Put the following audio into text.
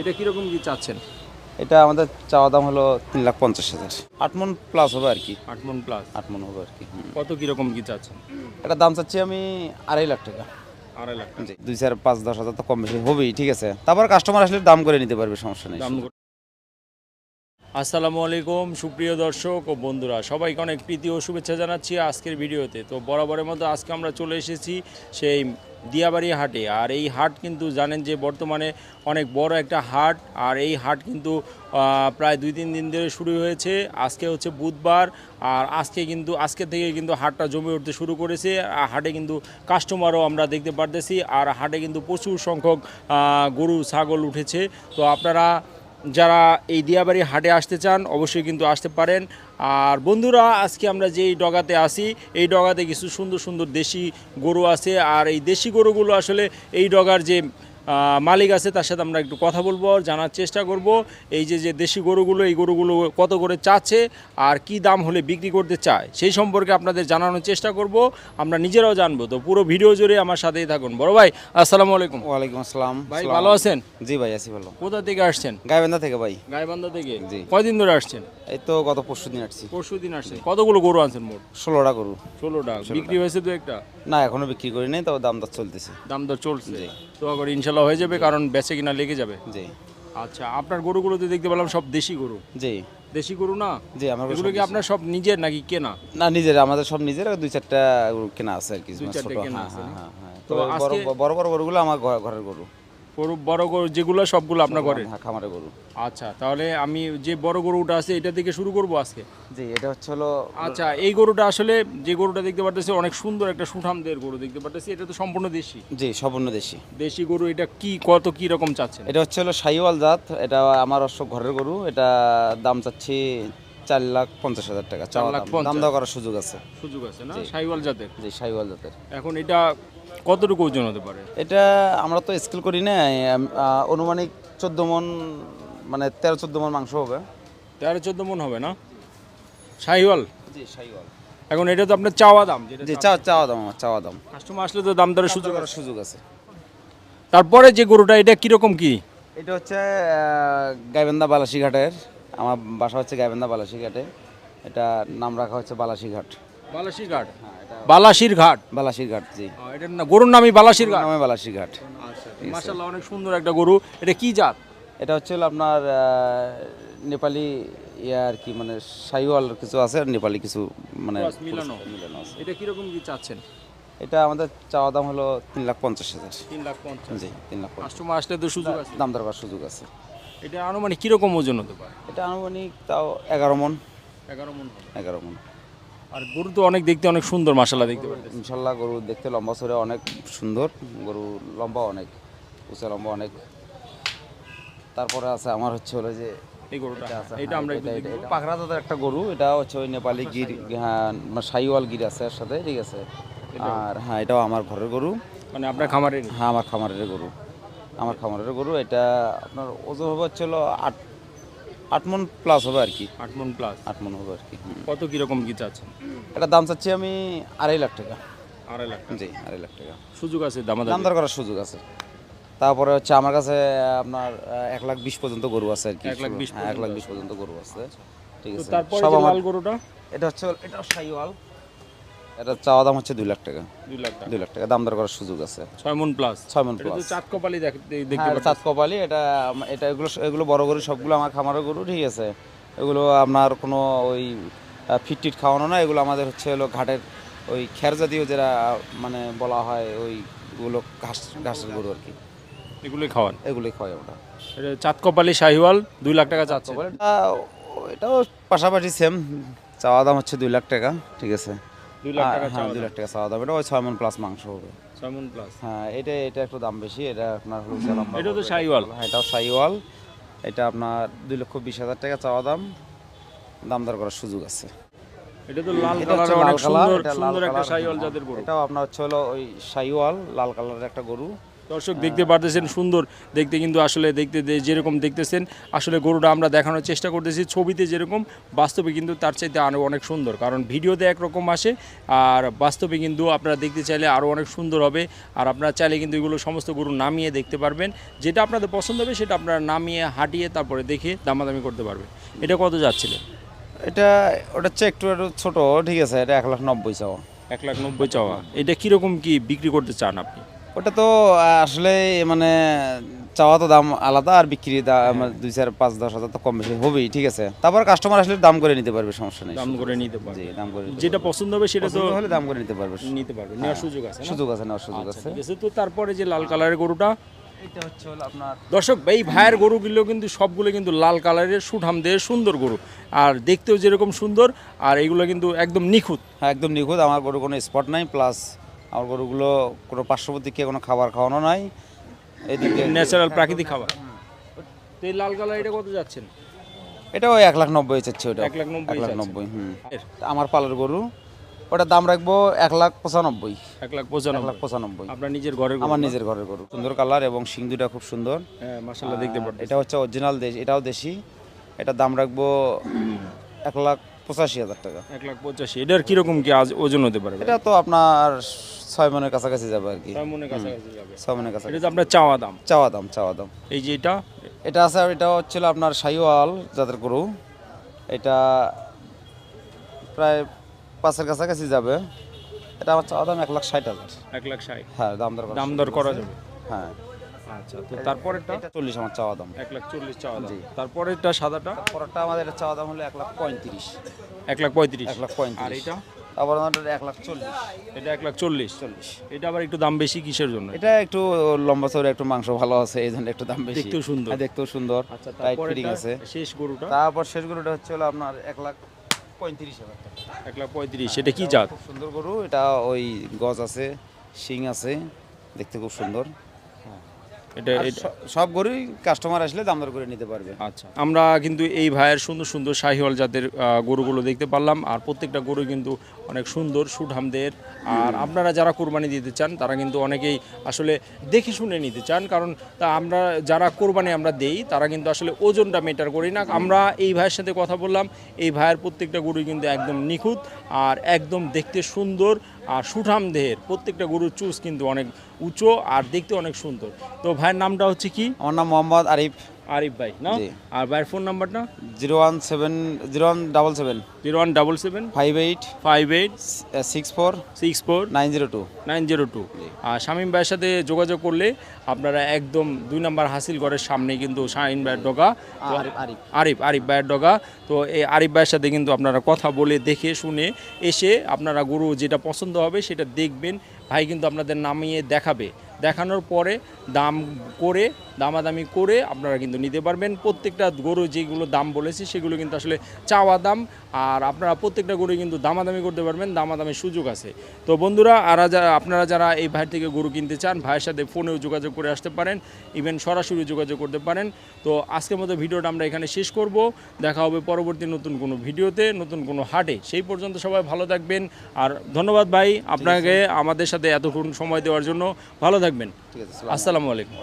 এটা কীরকম কি চাচ্ছেন? এটা আমাদের চাওয়া দাম হলো তিন লাখ পঞ্চাশ হাজার। আট মন প্লাস হবে আর কি। আট মন প্লাস আট মন হবে আর কি কত কীরকম কি চাচ্ছেন? এটা দাম চাচ্ছি আমি আড়াই লাখ টাকা। আড়াই লাখ দুই চার পাঁচ দশ হাজার তো কম বেশি হবেই ঠিক আছে। তারপর কাস্টমার আসলে দাম করে নিতে পারবে সমস্যা নেই? আসসালামু আলাইকুম, সুপ্রিয় দর্শক ও বন্ধুরা, সবাইকে অনেক প্রীতি ও শুভেচ্ছা জানাচ্ছি আজকের ভিডিওতে। তো বরাবরের মতো আজকে আমরা চলে এসেছি সেই দিয়াবাড়ি হাটে। আর এই হাট কিন্তু জানেন যে বর্তমানে অনেক বড় একটা হাট, আর এই হাট কিন্তু প্রায় দুই তিন দিন ধরে শুরু হয়েছে। আজকে হচ্ছে বুধবার, আর আজকে কিন্তু, আজকে থেকে কিন্তু হাটটা জমে উঠতে শুরু করেছে। আর হাটে কিন্তু কাস্টমারও আমরা দেখতে পারতেছি, আর হাটে কিন্তু প্রচুর সংখ্যক গরু, ছাগল উঠেছে। তো আপনারা যারা এই দিয়াবাড়ি হাটে আসতে চান, অবশ্যই কিন্তু আসতে পারেন। আর বন্ধুরা, আজকে আমরা যেই ডগাতে আসি এই ডগাতে কিছু সুন্দর সুন্দর দেশি গরু আছে। আর এই দেশি গরুগুলো আসলে এই ডগার যে মালিক আছে তার সাথে আমরা একটু কথা বলব জানার চেষ্টা করব এই যে যে দেশি গরুগুলো এই গরুগুলো কত করে চাচ্ছে আর কি দাম হলে বিক্রি করতে চায় সেই সম্পর্কে আপনাদের জানানোর চেষ্টা করব আমরা নিজেরাও জানব তো পুরো ভিডিও জুড়ে আমার সাথেই থাকুন। বড় ভাই আসসালামু আলাইকুম। ওয়ালাইকুম আসসালাম। ভাই ভালো আছেন? জি ভাই আছি ভালো। কোথা থেকে আসছেন? গাইবান্ধা থেকে ভাই। গাইবান্ধা থেকে? জি। কয়দিন ধরে আসছেন? এই তো গত পরশু দিন আসছি। পরশু দিন আসছেন। কতগুলো গরু আনছেন মোট? ষোলোটা গরু। ষোলোটা। বিক্রি হয়েছে দু একটা? না এখনও বিক্রি করি নাই তবে দাম দর চলতেছে। দাম দর চলছে তো আবার ইনশাল্লাহ হয়ে যাবে কারণ বেচে কিনা লেগে যাবে। জি। আচ্ছা আপনার গরুগুলোতে দেখতে পেলাম সব দেশি গরু। জি। দেশি গরু না? জি আমার এগুলো কি আপনার সব নিজের নাকি কেনা? না নিজের আমাদের সব নিজের দুই চারটা গরু কেনা আছে আর কি মানে ছোট। হ্যাঁ হ্যাঁ হ্যাঁ হ্যাঁ তো তো বড় বড় গরুগুলো আমার ঘর- ঘরের গরু। গরু বড় গরু যেগুলো সবগুলো আপনার ঘরে? খামারের গরু। আচ্ছা তাহলে আমি যে বড় গরুটা আছে এটা থেকে শুরু করব আজকে? জি এটা হচ্ছে হলো আচ্ছা এই গরুটা আসলে যে গরুটা দেখতে পারতেছি অনেক সুন্দর একটা সুঠামদের গরু দেখতে পারতেছি এটা তো সম্পূর্ণ দেশি? জি সম্পূর্ণ দেশি। দেশি গরু এটা কি কত কি রকম চাচ্ছেন? এটা হচ্ছে হলো সাইওয়াল জাত এটা আমার অবশ্য ঘরের গরু এটা দাম চাচ্ছি চার লাখ পঞ্চাশ হাজার টাকা চাওয়া লাখ দাম। দাম দেওয়া করার সুযোগ আছে। সুযোগ আছে না? সাইওয়াল জাতের? জি সাইওয়াল জাতের। এখন এটা কতটুকু ওজন হতে পারে? এটা আমরা তো স্কেল করি না অনুমানিক চোদ্দ মন মানে তেরো চোদ্দ মন মাংস হবে। তেরো চোদ্দ মন হবে না? সাইওয়াল? জি সাইওয়াল। এখন এটা তো আপনার চাওয়া দাম জি চাওয়া চাওয়া দাম আমার চাওয়া দাম। কাস্টমার আসলে তো দাম দরের সুযোগ করার সুযোগ আছে। তারপরে যে গরুটা এটা কীরকম কি? এটা হচ্ছে গাইবান্ধা বালাসিঘাটের আমার বাসা হচ্ছে গাইবান্ধা বালাসিঘাটে এটা নাম রাখা হচ্ছে বালাসিঘাট বালাসির ঘাট? বালাসির ঘাট? বালাসির ঘাট জি। এটার না গরুর নামই বালাসির ঘাট? নামে বালাসিঘাট আচ্ছা মাশাআল্লাহ অনেক সুন্দর একটা গরু। এটা কি জাত? এটা হচ্ছে আপনার নেপালি ইয়ে আর কি মানে সাইওয়াল কিছু আছে আর নেপালি কিছু মানে মিলানো। মিলানো আছে। এটা কীরকম কি চাচ্ছেন? এটা আমাদের চাওয়া দাম হলো তিন লাখ পঞ্চাশ হাজার। তিন লাখ পঞ্চাশ। জি তিন লাখ কাস্টমার আসলে তো সুযোগ আছে। দাম দরকার সুযোগ আছে। এটা আনুমানিক কীরকম ওজন হতে পারে? এটা আনুমানিক তাও এগারো মন। এগারো মন এগারো মন। আর গরু তো অনেক দেখতে অনেক সুন্দর মাসাল্লাহ দেখতে পারতেছি। ইনশাল্লাহ গরু দেখতে লম্বা সরে অনেক সুন্দর গরু লম্বা অনেক উঁচা লম্বা অনেক। তারপরে আছে আমার হচ্ছে হলো যে এই গরুটা এটা হ্যাঁ, আমরা একটা গরু এটা হচ্ছে ওই নেপালি গির হ্যাঁ মানে সাইওয়াল গির আছে এর সাথে ঠিক আছে? আর হ্যাঁ এটাও আমার ঘরের গরু। মানে আপনার খামারের হ্যাঁ আমার খামারের গরু। আমার খামারের গরু এটা আপনার ওজন হবে হলো আট আট মন প্লাস হবে আর কি। আট মন প্লাস আট মন হবে আর কি। কত কীরকম কি চাচ্ছেন? এটা দাম চাচ্ছি আমি আড়াই লাখ টাকা। আড়াই লাখ জি আড়াই লাখ টাকা। সুযোগ আছে দামাদামি দাম দর করার সুযোগ আছে। তারপরে হচ্ছে আমার কাছে আপনার এক লাখ বিশ পর্যন্ত গরু আছে আর কি। এক লাখ বিশ হ্যাঁ, এক লাখ বিশ পর্যন্ত গরু আছে। ঠিক আছে। তারপরে সব আমার গরুটা? এটা হচ্ছে এটা সাইওয়াল এটা চাওয়া দাম হচ্ছে দুই লাখ টাকা। দুই লাখ টাকা। দুই লাখ টাকা। দাম দর করার সুযোগ আছে। ছয় মন প্লাস ছয় মন প্লাস চাঁদ কপালি দেখতে হ্যাঁ চাঁদ কপালি এটা এটা এগুলো এগুলো বড় গরু সবগুলো আমার খামারের গরু ঠিক আছে। এগুলো আপনার কোনো ওই ফিট টিট খাওয়ানো না। এগুলো আমাদের হচ্ছে হলো ঘাটের ওই খের জাতীয় যেটা মানে বলা হয় ওইগুলো ঘাস ঘাসের গরু আর কি। এগুলোই খাওয়ান? এগুলোই খাওয়াই আমরা। এটা চাঁদ কপালি শাহিওয়াল দুই লাখ টাকা চাচ্ছে। এটা এটাও পাশাপাশি সেম চাওয়া দাম হচ্ছে দুই লাখ টাকা ঠিক আছে। দুই লাখ টাকা হ্যাঁ দুই লাখ টাকা চাওয়া দাম এটা ওই ছয় মন প্লাস মাংস হবে। ছয় মন প্লাস হ্যাঁ এটা এটা একটু দাম বেশি এটা আপনার হলো এটা তো গরু, হ্যাঁ এটাও সাইওয়াল। এটা আপনার দুই লক্ষ বিশ হাজার টাকা চাওয়া দাম। দাম দর করার সুযোগ আছে। এটা তো লাল কালারের অনেক কালার, সুন্দর সুন্দর একটা কালার, শাহিওয়াল। গরু। এটাও আপনার হচ্ছে হলো ওই সাইওয়াল লাল কালারের একটা গরু। দর্শক দেখতে পারতেছেন সুন্দর দেখতে কিন্তু আসলে দেখতে যেরকম দেখতেছেন আসলে গরুটা আমরা দেখানোর চেষ্টা করতেছি। ছবিতে যেরকম বাস্তবে কিন্তু তার চাইতে আরও অনেক সুন্দর। কারণ ভিডিওতে একরকম আসে আর বাস্তবে কিন্তু আপনারা দেখতে চাইলে আরও অনেক সুন্দর হবে। আর আপনারা চাইলে কিন্তু এগুলো সমস্ত গরু নামিয়ে দেখতে পারবেন। যেটা আপনাদের পছন্দ হবে সেটা আপনারা নামিয়ে হাঁটিয়ে তারপরে দেখে দামাদামি করতে পারবেন। এটা কত যাচ্ছিলেন? এটা ওটা হচ্ছে একটু একটু ছোট ঠিক আছে এটা এক লাখ নব্বই চাওয়া। এক লাখ নব্বই চাওয়া। এটা কীরকম কি বিক্রি করতে চান আপনি? ওটা তো আসলে মানে চাওয়া তো দাম আলাদা আর বিক্রি দাম দুই চার পাঁচ দশ হাজার তো কম বেশি হবেই ঠিক আছে? তারপর কাস্টমার আসলে দাম করে নিতে পারবে সমস্যা নেই। দাম করে নিতে জি দাম করে যেটা পছন্দ হবে সেটা তো হলে দাম করে নিতে পারবে। নিতে পারবেন নেওয়ার সুযোগ আছে না? সুযোগ আছে নেওয়ার সুযোগ আচ্ছা, আছে। তো তারপরে যে লাল কালারের গরুটা? এটা হচ্ছে হলো আপনার দর্শক এই ভাইয়ের গরুগুলো কিন্তু সবগুলো কিন্তু লাল কালারের সুঠাম দিয়ে সুন্দর গরু। আর দেখতেও যেরকম সুন্দর আর এগুলো কিন্তু একদম নিখুঁত। হ্যাঁ একদম নিখুঁত আমার গরু কোনো স্পট নাই প্লাস আমার গরুগুলো কোনো পার্শ্ববর্তীকে কোনো খাবার খাওয়ানো নাই। এদিকে ন্যাচারাল প্রাকৃতিক খাবার। তো এই লাল কালার এটা কত যাচ্ছেন? এটা ওই এক লাখ নব্বই চাচ্ছে ওটা এক লাখ নব্বই এক লাখ নব্বই হুম। আমার পালের গরু ওটার দাম রাখব এক লাখ পঁচানব্বই। এক লাখ এক লাখ পঁচানব্বই। পঁচানব্বই আপনার নিজের ঘরের আমার নিজের ঘরের গরু। সুন্দর কালার এবং শিং দুটা খুব সুন্দর। হ্যাঁ মাসাল্লাহ দেখতে আর পারবেন এটা হচ্ছে অরিজিনাল দেশ এটাও দেশি। এটার দাম রাখব এক লাখ পঁচাশি হাজার টাকা। এক লাখ পঁচাশি। এটার কীরকম কি আজ ওজন হতে পারে? এটা তো আপনার ছয় মনের কাছাকাছি যাবে আর কি। তার কাছাকাছি যাবে। ছয় মনের কাছাকাছি। এটা আপনার চাওয়া দাম? চাওয়া দাম চাওয়া দাম। এই যে এটা? এটা আছে এটা হচ্ছিল আপনার শাহিওয়াল জাতের গরু। এটা প্রায় পাঁচের কাছাকাছি যাবে। এটা আমার চাওয়া দাম এক লাখ ষাট হাজার। এক লাখ ষাট। হ্যাঁ দাম দর দাম দর করা যাবে। হ্যাঁ। আচ্ছা তো তারপরেরটা? এটা চল্লিশ আমার চাওয়া দাম। এক লাখ চল্লিশ চাওয়া দাম। তারপরেরটা সাদাটা? পরেরটা আমাদের চাওয়া দাম হলো এক লাখ পঁয়ত্রিশ। এক লাখ পঁয়ত্রিশ। এক লাখ আর পঁয়ত্রিশ এটা? তারপর আমাদের এক লাখ চল্লিশ। এটা এক লাখ চল্লিশ। চল্লিশ। এটা আবার একটু দাম বেশি কিসের জন্য? এটা একটু লম্বা চৌড়া একটু মাংস ভালো আছে এই জন্য একটু দাম বেশি। দেখতেও সুন্দর। হ্যাঁ, দেখতেও সুন্দর। আচ্ছা টাইট ফিটিং আছে। শেষ গরুটা? তারপর শেষ গরুটা হচ্ছে হলো আপনার এক লাখ পঁয়ত্রিশ হাজার টাকা। এক লাখ পঁয়ত্রিশ এটা কি জাত? সুন্দর গরু। এটা ওই গজ আছে শিং আছে দেখতে খুব সুন্দর। এটা সব গরুই কাস্টমার আসলে দাম দর করে নিতে পারবে। আচ্ছা আমরা কিন্তু এই ভাইয়ের সুন্দর সুন্দর শাহিওয়াল জাতের গরুগুলো দেখতে পারলাম আর প্রত্যেকটা গরু কিন্তু অনেক সুন্দর সুঠামদের। আর আপনারা যারা কোরবানি দিতে চান তারা কিন্তু অনেকেই আসলে দেখে শুনে নিতে চান কারণ তা আমরা যারা কোরবানি আমরা দেই তারা কিন্তু আসলে ওজনটা মেটার করি না। আমরা এই ভাইয়ের সাথে কথা বললাম এই ভাইয়ের প্রত্যেকটা গরুই কিন্তু একদম নিখুঁত আর একদম দেখতে সুন্দর আর সুঠাম দেহের প্রত্যেকটা গরুর চুজ কিন্তু অনেক উঁচু আর দেখতে অনেক সুন্দর। তো ভাইয়ের নামটা হচ্ছে কি? আমার নাম মোহাম্মদ আরিফ। আরিফ ভাই না? আর ভাইয়ের ফোন নাম্বারটা zero one seven zero one double seven. Zero one double seven. Five eight. Five eight. Six four. Six four. Nine zero two. Nine zero two. আর শামীম ভাইয়ের সাথে যোগাযোগ করলে আপনারা একদম দুই নাম্বার হাসিল ঘরের সামনে কিন্তু শাহিন ভাইয়ের ডগা আরিফ আরিফ ভাইয়ের ডগা তো এই আরিফ ভাইয়ের সাথে কিন্তু আপনারা কথা বলে দেখে শুনে এসে আপনারা গরু যেটা পছন্দ হবে সেটা দেখবেন ভাই কিন্তু আপনাদের নামিয়ে দেখাবে। দেখানোর পরে দাম করে, দামাদামি করে আপনারা কিন্তু নিতে পারবেন। প্রত্যেকটা গরু যেগুলো দাম বলেছি, সেগুলো কিন্তু আসলে চাওয়া দাম। আর আপনারা প্রত্যেকটা গরু কিন্তু দামাদামি করতে পারবেন, দামাদামির সুযোগ আছে। তো বন্ধুরা, আর আপনারা যারা এই ভাইয়ের থেকে গরু কিনতে চান, ভাইয়ের সাথে ফোনেও যোগাযোগ করে আসতে পারেন ইভেন সরাসরি যোগাযোগ করতে পারেন। তো আজকের মতো ভিডিওটা আমরা এখানে শেষ করব। দেখা হবে পরবর্তী নতুন কোনো ভিডিওতে, নতুন কোনো হাটে। সেই পর্যন্ত সবাই ভালো থাকবেন। আর ধন্যবাদ ভাই, আপনাকে, আমাদের সাথে এতক্ষণ সময় দেওয়ার জন্য ভালো থাকবেন। আসসালামু আলাইকুম।